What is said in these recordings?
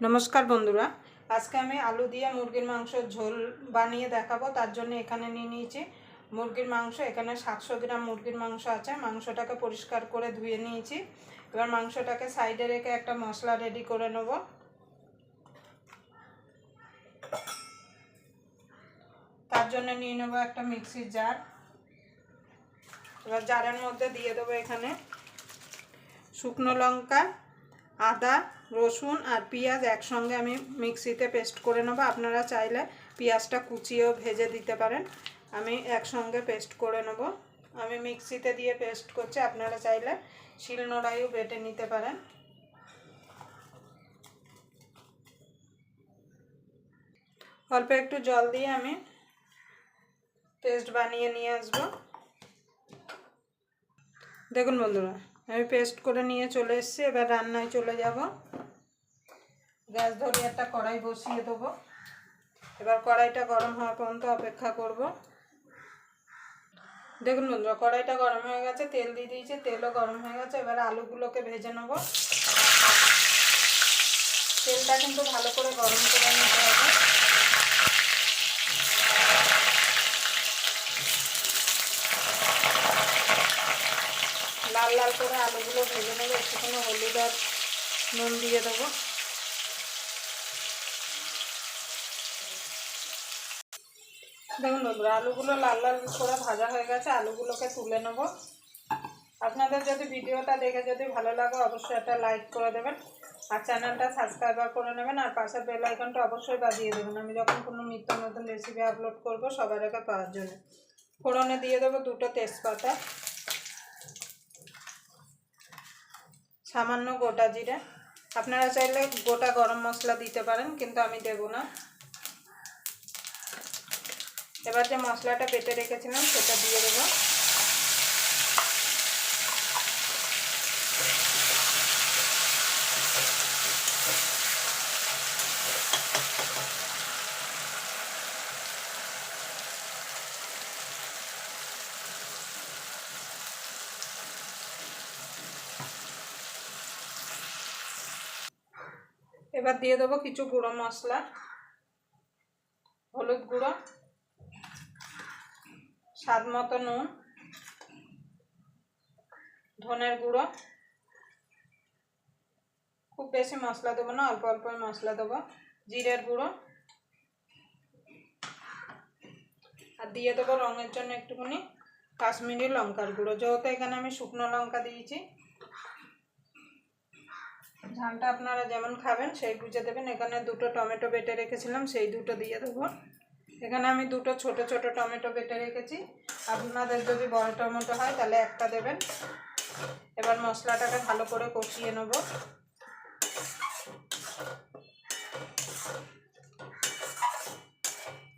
নমস্কার বন্ধুরা, আজকে আমি আলু দিয়ে মুরগির মাংস ঝোল বানিয়ে দেখাবো। তার জন্য এখানে নিয়ে নিয়েছি মুরগির মাংস। এখানে সাতশো গ্রাম মুরগির মাংস আছে। মাংসটাকে পরিষ্কার করে ধুয়ে নিয়েছি। এবার মাংসটাকে সাইডে রেখে একটা মশলা রেডি করে নেব। তার জন্য নিয়ে নেব একটা মিক্সির জার এবার জারের মধ্যে দিয়ে দেবো এখানে শুকনো লঙ্কা, আদা রসুন আর পেঁয়াজ একসঙ্গে আমি মিক্সিতে পেস্ট করে নেব। আপনারা চাইলে পেঁয়াজটা কুচিয়েও ভেজে দিতে পারেন। আমি একসঙ্গে পেস্ট করে নেব। আমি মিক্সিতে দিয়ে পেস্ট করছি। আপনারা চাইলে শিলনোড়াইও বেটে নিতে পারেন। অল্প একটু জল দিয়ে আমি পেস্ট বানিয়ে নিয়ে আসব। দেখুন বন্ধুরা আমি পেস্ট করে নিয়ে চলে এসেছি, এবার রান্নায় চলে যাব। গ্যাস ধরিয়ে একটা কড়াই বসিয়ে দেবো। এবার কড়াইটা গরম হওয়া পর্যন্ত অপেক্ষা করব। দেখুন বন্ধুরা, কড়াইটা গরম হয়ে গেছে, তেল দিয়ে দিয়েছি, তেলও গরম হয়ে গেছে, এবার আলুগুলোকে ভেজে নেব। তেলটা কিন্তু ভালো করে গরম করে নিতে হবে। লাল লাল করে আলুগুলো ভেজে নেব, একটুখানি হলুদ আর নুন দিয়ে দেবো। দেখুন আলুগুলো লাল লাল করে ভাজা হয়ে গেছে, আলুগুলোকে তুলে নেব। আপনাদের যদি ভিডিওটা দেখে যদি ভালো লাগে, অবশ্যই একটা লাইক করে দেবেন আর চ্যানেলটা সাবস্ক্রাইবার করে নেবেন। আর পাশের বেল আইকনটা অবশ্যই বাজিয়ে দেবেন। আমি যখন কোনো নিত্য নতুন রেসিপি আপলোড করব, সবার আগে পাওয়ার জন্য। ফোড়নে দিয়ে দেবো দুটো তেজপাতা। সামান্য গোটা জিরে। আপনারা চাইলে গোটা গরম মশলা দিতে পারেন, কিন্তু আমি দেব না। এবার যে মশলাটা পেটে রেখেছিলাম, সেটা দিয়ে দেবো। এবার দিয়ে দেবো কিছু গুঁড়ো মশলা, হলুদ গুঁড়ো, স্বাদ মতো নুন, ধনের গুঁড়ো। খুব বেশি মশলা দেবো না, অল্প অল্প মশলা দেবো। জিরের গুঁড়ো। আর দিয়ে দেবো রঙের জন্য একটুখানি কাশ্মীরি লঙ্কার গুঁড়ো। যেহেতু এখানে আমি শুকনো লঙ্কা দিয়েছি ঝালটা আপনারা যেমন খাবেন, সেই বুঝে দেবেন। এখানে দুটো টমেটো বেটে রেখেছিলাম, সেই দুটো দিয়ে দেবো। এখানে আমি দুটো ছোট ছোট টমেটো বেটে রেখেছি। আপনাদের যদি বড় টমেটো হয়, তাহলে একটা দেবেন। এবার মশলাটাকে ভালো করে কষিয়ে নেব।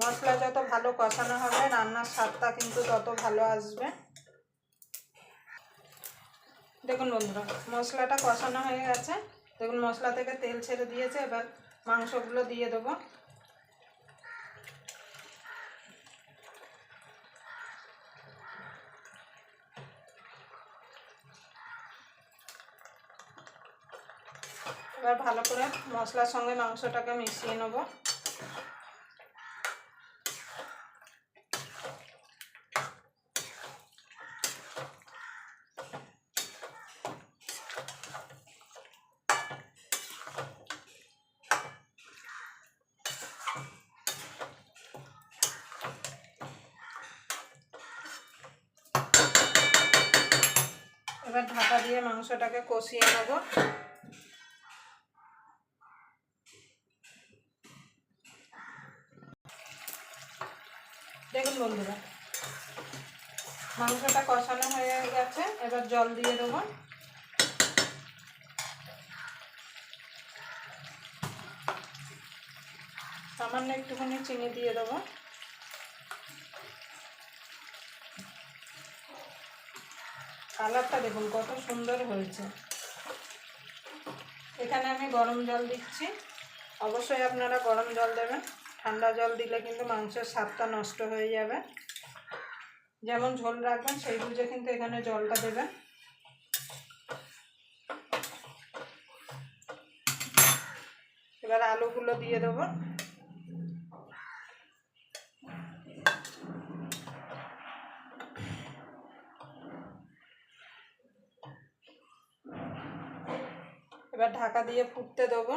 মশলা যত ভালো কষানো হবে, রান্নার স্বাদটা কিন্তু তত ভালো আসবে। দেখুন বন্ধুরা, মশলাটা কষানো হয়ে গেছে। দেখুন, মশলা থেকে তেল ছেড়ে দিয়েছে, এবার মাংসগুলো দিয়ে দেবো। এবার ভালো করে মশলার সঙ্গে মাংসটাকে মিশিয়ে নেব। এবার ঢাকা দিয়ে মাংসটাকে কষিয়ে নেব। দেখুন বন্ধুরা, মাংসটা কষানো হয়ে গেছে, এবার জল দিয়ে দেবো। সামান্য একটুখানি চিনি দিয়ে দেবো। কালারটা দেখুন, কত সুন্দর হয়েছে। এখানে আমি গরম জল দিচ্ছি। অবশ্যই আপনারা গরম জল দেবেন। ঠান্ডা জল দিলে কিন্তু মাংসের স্বাদটা নষ্ট হয়ে যাবে। যেমন ঝোল রাখবেন, সেই বুঝে কিন্তু এখানে জলটা দেবেন। এবার আলুগুলো দিয়ে দেবো। এবার ঢাকা দিয়ে ফুটতে দেবো।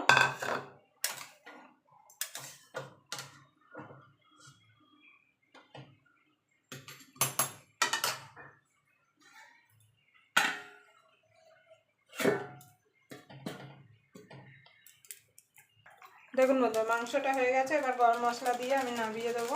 দেখুন বন্ধু মাংসটা হয়ে গেছে, এবার গরম মশলা দিয়ে আমি নামিয়ে দেবো।